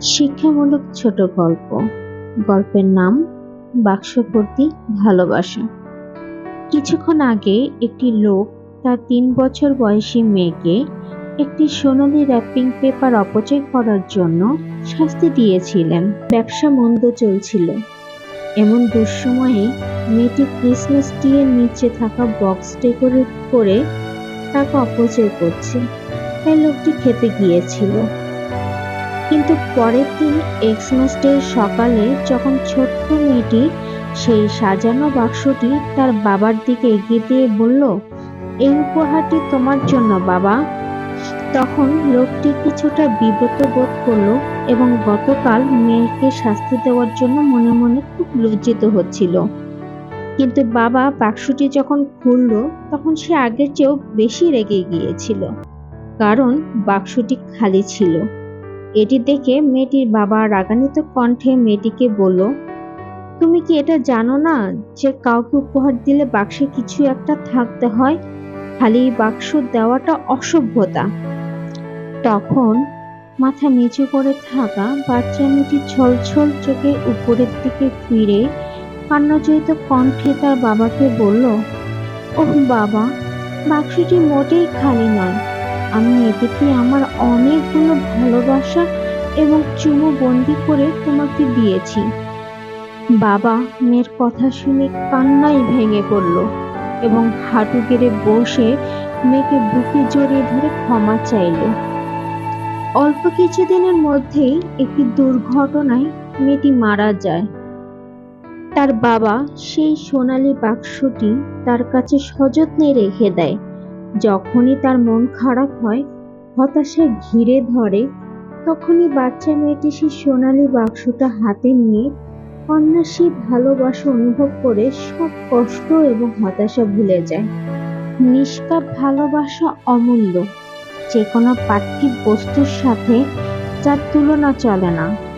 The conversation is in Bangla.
শিক্ষামূলক ছোট গল্প। গল্পের নাম বাক্সভর্তি ভালোবাসা। কিছুক্ষণ আগে একটি লোক তার তিন বছর বয়সী মেয়েকে একটি সোনালী র্যাপিং পেপার অপচয় করার জন্য শাস্তি দিয়েছিলেন। ব্যবসা মন্দ চলছিল। এমন দুঃসময়ে মেয়েটি ক্রিসমাস ট্রিয়ের নিচে থাকা বক্স ডেকোরেট করে টাকা অপচয় করছে। তাই লোকটি খেপে গিয়েছিল। কিন্তু পরের দিন এক্সমাস ডে সকালে যখন ছোট্ট মেয়েটি সেই সাজানো বাক্সটি তার বাবার দিকে এগিয়ে দিয়ে বলল, এই উপহারটি তোমার জন্য, বাবা। তখন লোকটি কিছুটা বিব্রত বোধ করল এবং গতকাল মেয়েকে শাস্তি দেওয়ার জন্য মনে মনে খুব লজ্জিত হচ্ছিল। কিন্তু বাবা বাক্সটি যখন খুলল, তখন সে আগের চেয়েও বেশি রেগে গিয়েছিল, কারণ বাক্সটি খালি ছিল। এটি দেখে মেয়েটির বাবা রাগান্বিত কণ্ঠে মেয়েটিকে বলল, তুমি কি এটা জানো না যে কাউকে উপহার দিলে বাক্সে কিছু একটা থাকতে হয়? খালি বাক্স দেওয়াটা অসভ্যতা। তখন মাথা নিচু করে থাকা বাচ্চা মেয়েটি ছলছল চোখে উপরের দিকে ফিরে কান্নাজড়িত কণ্ঠে তার বাবাকে বলল, ওহ বাবা, বাক্সটি মোটেই খালি নয়। আমি এটিতে আমার অনেকগুলো ভালোবাসা এবং চুমু বন্দি করে তোমাকে দিয়েছি। বাবা, মেয়ের কথা শুনে কান্নায় ভেঙে পড়ল এবং হাঁটু গেড়ে বসে মেয়েকে বুকে জড়িয়ে ধরে ক্ষমা চাইল। অল্প কিছুদিনের মধ্যেই একটি দুর্ঘটনায় মেয়েটি মারা যায়। তার বাবা সেই সোনালি বাক্সটি তার কাছে সযত্নে রেখে দেয়। যখনই তার মন খারাপ হয় হতাশায় ঘিরে ধরে, তখনই বাচ্চা মেয়েটি সেই সোনালী বাক্সটা হাতে নিয়ে কন্যাসী ভালোবাসা অনুভব করে সব কষ্ট এবং হতাশা ভুলে যায়। নিষ্পাপ ভালোবাসা অমূল্য। যে কোনো পার্থিব বস্তুর সাথে যার তুলনা চলে না।